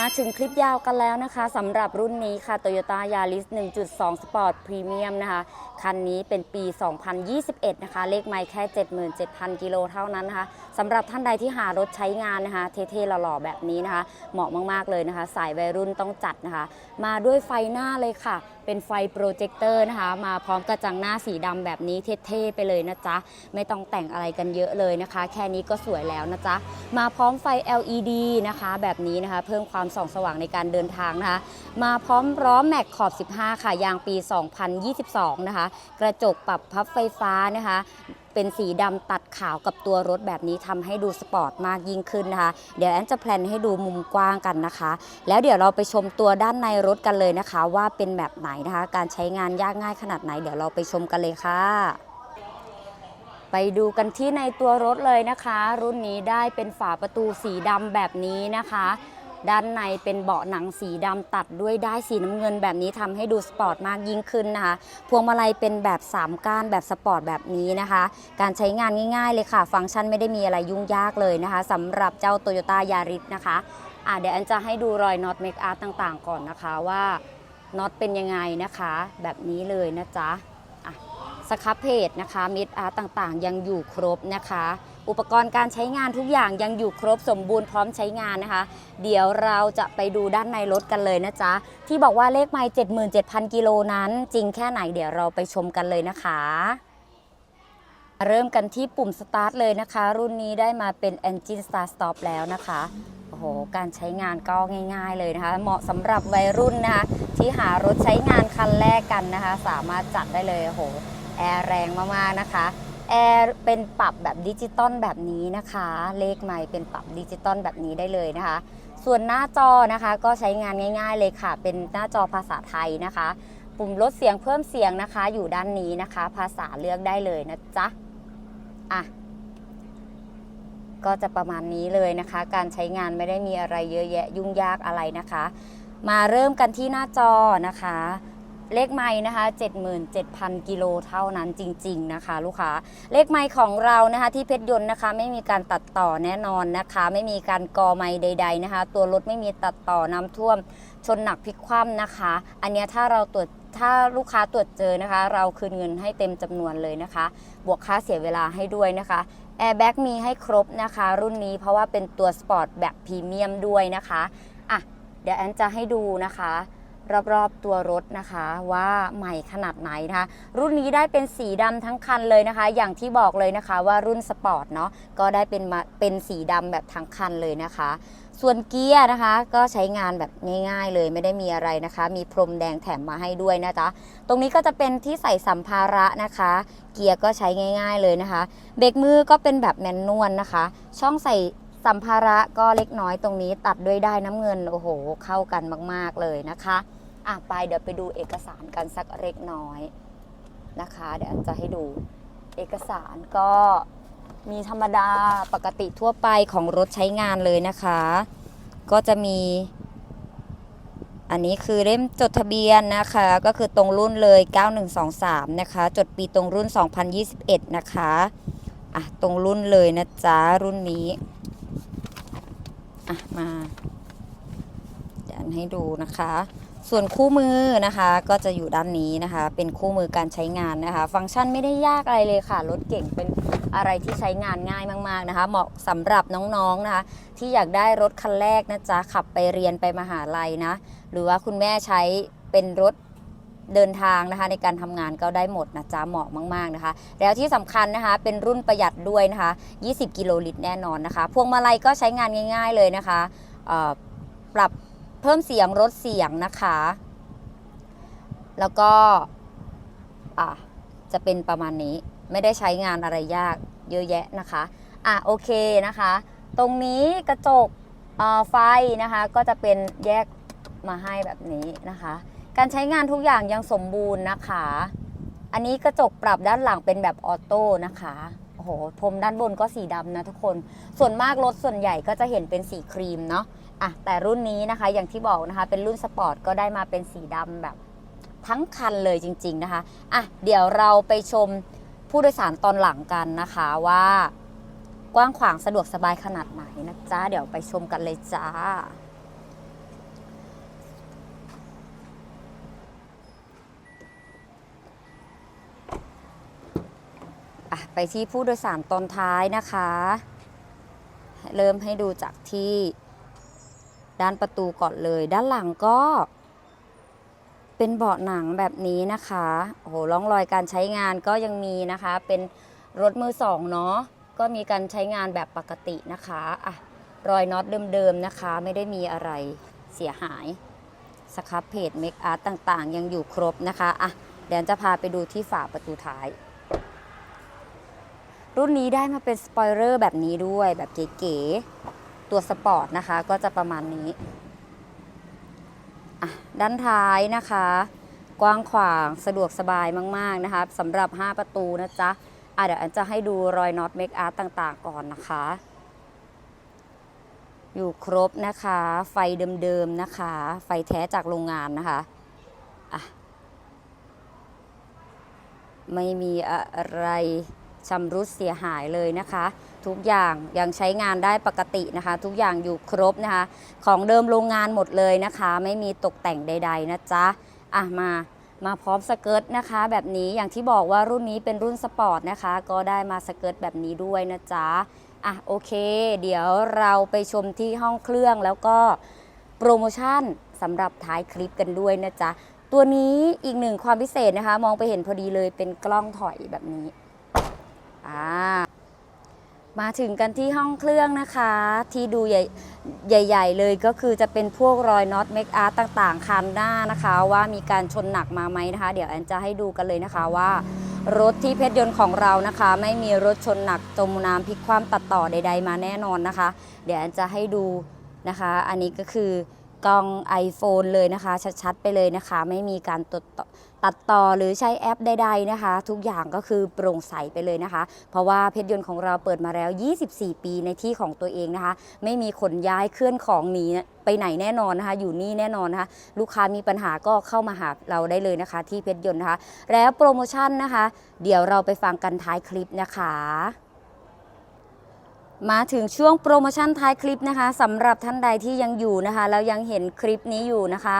มาถึงคลิปยาวกันแล้วนะคะสำหรับรุ่นนี้ค่ะ Toyota Yaris 1.2 Sport Premium นะคะ คันนี้เป็นปี 2021 นะคะ เลขไม่แค่ 77,000 กิโลเท่านั้นนะคะสำหรับท่านใดที่หารถใช้งานนะคะ เท่ๆหล่อๆแบบนี้นะคะ เหมาะมากๆเลยนะคะ สายวัยรุ่นต้องจัดนะคะ มาด้วยไฟหน้าเลยค่ะ เป็นไฟโปรเจคเตอร์นะคะ มาพร้อมกระจังหน้าสีดำแบบนี้เท่ๆไปเลยนะจ๊ะ ไม่ต้องแต่งอะไรกันเยอะเลยนะคะ แค่นี้ก็สวยแล้วนะจ๊ะ มาพร้อมไฟ LED นะคะ แบบนี้นะคะ เพิ่มความส่องสว่างในการเดินทางนะคะ มาพร้อมล้อแม็กขอบ 15 ค่ะ ยางปี 2022 นะคะกระจกปรับพับไฟฟ้านะคะ เป็นสีดำตัดขาวกับตัวรถแบบนี้ทำให้ดูสปอร์ตมากยิ่งขึ้นนะคะ เดี๋ยวแอนจะแพลนให้ดูมุมกว้างกันนะคะ แล้วเดี๋ยวเราไปชมตัวด้านในรถกันเลยนะคะ ว่าเป็นแบบไหนนะคะ การใช้งานยากง่ายขนาดไหน เดี๋ยวเราไปชมกันเลยค่ะไปดูกันที่ในตัวรถเลยนะคะ รุ่นนี้ได้เป็นฝาประตูสีดำแบบนี้นะคะ ด้านในเป็นเบาะหนังสีดำตัดด้วยได้ายสีน้ำเงินแบบนี้ทำให้ดูสปอร์ตมากยิ่งขึ้นนะคะ พวงมาลัยเป็นแบบ 3 ก้านแบบสปอร์ตแบบนี้นะคะ การใช้งานง่ายๆเลยค่ะ ฟังก์ชันไม่ได้มีอะไรยุ่งยากเลยนะคะสำหรับเจ้า Toyota Yaris นะคะอะเดี๋ยวอันจะให้ดูรอยน็อตเมคอาร์ต่างๆ ก่อนนะคะว่าน็อตเป็นยังไงนะคะ แบบนี้เลยนะจ๊ะสครับเพจนะคะมิดอาร์ต่างๆ ยังอยู่ครบนะคะ อุปกรณ์การใช้งานทุกอย่างยังอยู่ครบสมบูรณ์พร้อมใช้งานนะคะ เดี๋ยวเราจะไปดูด้านในรถกันเลยนะจ๊ะ ที่บอกว่าเลขไมล์77,000 กิโลนั้น จริงแค่ไหนเดี๋ยวเราไปชมกันเลยนะคะเริ่มกันที่ปุ่มสตาร์ทเลยนะคะ รุ่นนี้ได้มาเป็น Engine Start Stop แล้วนะคะ โอ้โห การใช้งานก็ง่ายๆเลยนะคะ เหมาะสำหรับวัยรุ่นนะคะ ที่หารถใช้งานคันแรกกันนะคะ สามารถจัดได้เลย โอ้โห แอร์แรงมากๆนะคะ แอร์เป็นปรับแบบดิจิตอลแบบนี้นะคะ เลขไม่เป็นปรับดิจิตอลแบบนี้ได้เลยนะคะ ส่วนหน้าจอนะคะก็ใช้งานง่าย ๆ เลยค่ะ เป็นหน้าจอภาษาไทยนะคะ ปุ่มลดเสียงเพิ่มเสียงนะคะ อยู่ด้านนี้นะคะ ภาษาเลือกได้เลยนะจ๊ะอะก็จะประมาณนี้เลยนะคะ การใช้งานไม่ได้มีอะไรเยอะแยะยุ่งยากอะไรนะคะ มาเริ่มกันที่หน้าจอนะคะ เลขไม้นะคะ 77,000 กิโลเท่านั้นจริง ๆ นะคะ ลูกค้า เลขไม้ของเรานะคะ ที่เพชรยนต์นะคะ ไม่มีการตัดต่อแน่นอนนะคะ ไม่มีการกอไม้ใด ๆนะคะ ตัวรถไม่มีตัดต่อน้ำท่วม ชนหนักพลิกคว่ำนะคะ อันนี้ถ้าเราตรวจถ้าลูกค้าตรวจเจอนะคะ เราคืนเงินให้เต็มจำนวนเลยนะคะ บวกค่าเสียเวลาให้ด้วยนะคะแอร์แบ็กมีให้ครบนะคะ รุ่นนี้เพราะว่าเป็นตัวสปอร์ตแบบพรีเมียมด้วยนะคะอะเดี๋ยวแอนจะให้ดูนะคะ รอบๆตัวรถนะคะว่าใหม่ขนาดไหนนะคะ รุ่นนี้ได้เป็นสีดำทั้งคันเลยนะคะ อย่างที่บอกเลยนะคะว่ารุ่นสปอร์ตเนาะก็ได้เป็นมาเป็นสีดำแบบทั้งคันเลยนะคะ ส่วนเกียร์นะคะ ก็ใช้งานแบบง่ายๆเลยไม่ได้มีอะไรนะคะ มีพรมแดงแถมมาให้ด้วยนะจ๊ะตรงนี้ก็จะเป็นที่ใส่สัมภาระนะคะ เกียร์ก็ใช้ง่าย ๆเลยนะคะ เบรกมือก็เป็นแบบแมนนวลนะคะ ช่องใส่ สัมภาระก็เล็กน้อยตรงนี้ตัดด้วยได้น้ำเงิน โอ้โห เข้ากันมาก ๆ เลยนะคะอะไปเดี๋ยวไปดูเอกสารกันสักเล็กน้อยนะคะ เดี๋ยวจะให้ดูเอกสารก็มีธรรมดาปกติทั่วไปของรถใช้งานเลยนะคะ ก็จะมี อันนี้คือเล่มจดทะเบียนนะคะ ก็คือตรงรุ่นเลย 9123 นะคะ จดปีตรงรุ่น 2021 นะคะอะตรงรุ่นเลยนะจ๊ะรุ่นนี้ อะมาดันให้ดูนะคะ ส่วนคู่มือนะคะก็จะอยู่ด้านนี้นะคะ เป็นคู่มือการใช้งานนะคะ ฟังก์ชันไม่ได้ยากอะไรเลยค่ะรถเก่งเป็นอะไรที่ใช้งานง่ายมากๆนะคะ เหมาะสำหรับน้องๆนะคะ ที่อยากได้รถคันแรกนะจ๊ะขับไปเรียนไปมหาลัยนะ หรือว่าคุณแม่ใช้เป็นรถ เดินทางนะคะในการทำงานก็ได้หมดนะจ๊ะเหมาะมาก ๆนะคะ แล้วที่สำคัญนะคะ เป็นรุ่นประหยัดด้วยนะคะ 20 กิโลลิตรแน่นอนนะคะ พวงมาลัยก็ใช้งานง่าย ๆเลยนะคะปรับเพิ่มเสียงลดเสียงนะคะ แล้วก็ะจะเป็นประมาณนี้ไม่ได้ใช้งานอะไรยากเยอะแยะนะคะอะโอเคนะคะ ตรงนี้กระจกไฟนะคะ ก็จะเป็นแยกมาให้แบบนี้นะคะ การใช้งานทุกอย่างยังสมบูรณ์นะคะ อันนี้กระจกปรับด้านหลังเป็นแบบออโต้นะคะโอ้โหพรมด้านบนก็สีดำนะทุกคน ส่วนมากรถส่วนใหญ่ก็จะเห็นเป็นสีครีมเนาะอะแต่รุ่นนี้นะคะอย่างที่บอกนะคะ เป็นรุ่นสปอร์ตก็ได้มาเป็นสีดำแบบทั้งคันเลยจริง ๆนะคะอะเดี๋ยวเราไปชมผู้โดยสารตอนหลังกันนะคะว่ากว้างขวางสะดวกสบายขนาดไหนนะจ๊ะ เดี๋ยวไปชมกันเลยจ้า ไปที่ผู้โดยสารตอนท้ายนะคะ เริ่มให้ดูจากที่ด้านประตูก่อนเลย ด้านหลังก็เป็นเบาะหนังแบบนี้นะคะโอ้โหร่องรอยการใช้งานก็ยังมีนะคะ เป็นรถมือสองเนาะ ก็มีการใช้งานแบบปกตินะคะอะรอยน็อตเดิมๆนะคะ ไม่ได้มีอะไรเสียหาย สครับเพจเมคอาร์ตต่างๆ ยังอยู่ครบนะคะอะเดี๋ยวจะพาไปดูที่ฝาประตูท้าย รุ่นนี้ได้มาเป็นสปอยเลอร์แบบนี้ด้วยแบบเก๋ๆ ตัวสปอร์ตนะคะ ก็จะประมาณนี้ ด้านท้ายนะคะ กว้างขวางสะดวกสบายมาก ๆ นะคะสำหรับ 5 ประตูนะจ๊ะอะเดี๋ยวอันจะให้ดูรอยน็อตเมคอาร์ตต่างๆ ก่อนนะคะ อยู่ครบนะคะ ไฟเดิมๆนะคะ ไฟแท้จากโรงงานนะคะอะไม่มีอะไร ชำรุดเสียหายเลยนะคะ ทุกอย่างยังใช้งานได้ปกตินะคะ ทุกอย่างอยู่ครบนะคะ ของเดิมโรงงานหมดเลยนะคะ ไม่มีตกแต่งใด ๆ นะจ๊ะอะมามาพร้อมสเกิร์ตนะคะ แบบนี้อย่างที่บอกว่ารุ่นนี้เป็นรุ่นสปอร์ตนะคะ ก็ได้มาสเกิร์ตแบบนี้ด้วยนะจ๊ะอะโอเค เดี๋ยวเราไปชมที่ห้องเครื่องแล้วก็โปรโมชั่นสำหรับท้ายคลิปกันด้วยนะจ๊ะ ตัวนี้อีกหนึ่งความพิเศษนะคะ มองไปเห็นพอดีเลยเป็นกล้องถอยแบบนี้ มาถึงกันที่ห้องเครื่องนะคะ ที่ดูใหญ่ใหญ่ๆเลยก็คือจะเป็นพวกรอยน็อตเมคอาร์ตต่างๆคันหน้านะคะ ว่ามีการชนหนักมาไหมนะคะ เดี๋ยวแอนจะให้ดูกันเลยนะคะว่ารถที่เพชรยนต์ของเรานะคะ ไม่มีรถชนหนักจมน้ำพลิกคว่ำตัดต่อใด ๆ มาแน่นอนนะคะ เดี๋ยวแอนจะให้ดูนะคะ อันนี้ก็คือ กล้อง iPhone เลยนะคะ ชัดๆ ไปเลยนะคะ ไม่มีการตัดต่อตัดต่อหรือใช้แอปใดๆนะคะ ทุกอย่างก็คือโปร่งใสไปเลยนะคะ เพราะว่าเพชรยนต์ของเราเปิดมาแล้ว 24 ปีในที่ของตัวเองนะคะ ไม่มีขนย้ายเคลื่อนของหนีไปไหนแน่นอนนะคะ อยู่นี่แน่นอนนะคะ ลูกค้ามีปัญหาก็เข้ามาหาเราได้เลยนะคะ ที่เพชรยนต์นะคะ แล้วโปรโมชั่นนะคะ เดี๋ยวเราไปฟังกันท้ายคลิปนะคะ มาถึงช่วงโปรโมชั่นท้ายคลิปนะคะสำหรับท่านใดที่ยังอยู่นะคะแล้วยังเห็นคลิปนี้อยู่นะคะ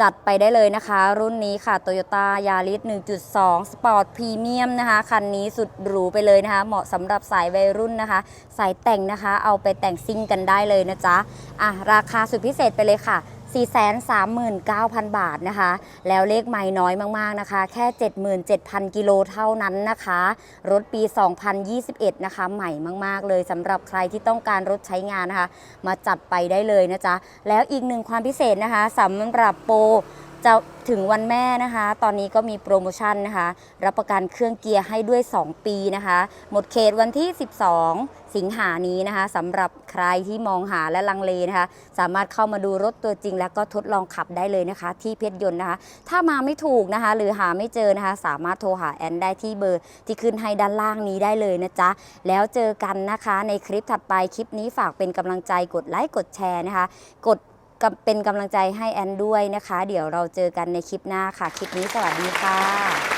จัดไปได้เลยนะคะ รุ่นนี้ค่ะ Toyota Yaris 1.2 Sport Premium นะคะคันนี้สุดหรูไปเลยนะคะ เหมาะสำหรับสายวัยรุ่นนะคะ สายแต่งนะคะ เอาไปแต่งซิ่งกันได้เลยนะจ๊ะอะราคาสุดพิเศษไปเลยค่ะ 439,000 บาทนะคะ แล้วเลขไม่น้อยมากๆนะคะ แค่ 77,000 กิโลเท่านั้นนะคะ รถปี 2021 นะคะ ใหม่มาก ๆ เลยสำหรับใครที่ต้องการรถใช้งานนะคะ มาจัดไปได้เลยนะจ๊ะ แล้วอีกหนึ่งความพิเศษนะคะสำหรับโปร จะถึงวันแม่นะคะ ตอนนี้ก็มีโปรโมชั่นนะคะ รับประกันเครื่องเกียร์ให้ด้วย 2 ปีนะคะ หมดเขตวันที่ 12 สิงหานี้นะคะสำหรับใครที่มองหาและลังเลนะคะ สามารถเข้ามาดูรถตัวจริง แล้วก็ทดลองขับได้เลยนะคะ ที่เพชรยนต์นะคะ ถ้ามาไม่ถูกนะคะ หรือหาไม่เจอนะคะ สามารถโทรหาแอนได้ที่เบอร์ที่ขึ้นให้ด้านล่างนี้ได้เลยนะจ๊ะ แล้วเจอกันนะคะในคลิปถัดไปคลิปนี้ฝากเป็นกำลังใจกดไลค์กดแชร์นะคะ กด เป็นกำลังใจให้แอนด้วยนะคะ เดี๋ยวเราเจอกันในคลิปหน้าค่ะ คลิปนี้สวัสดีค่ะ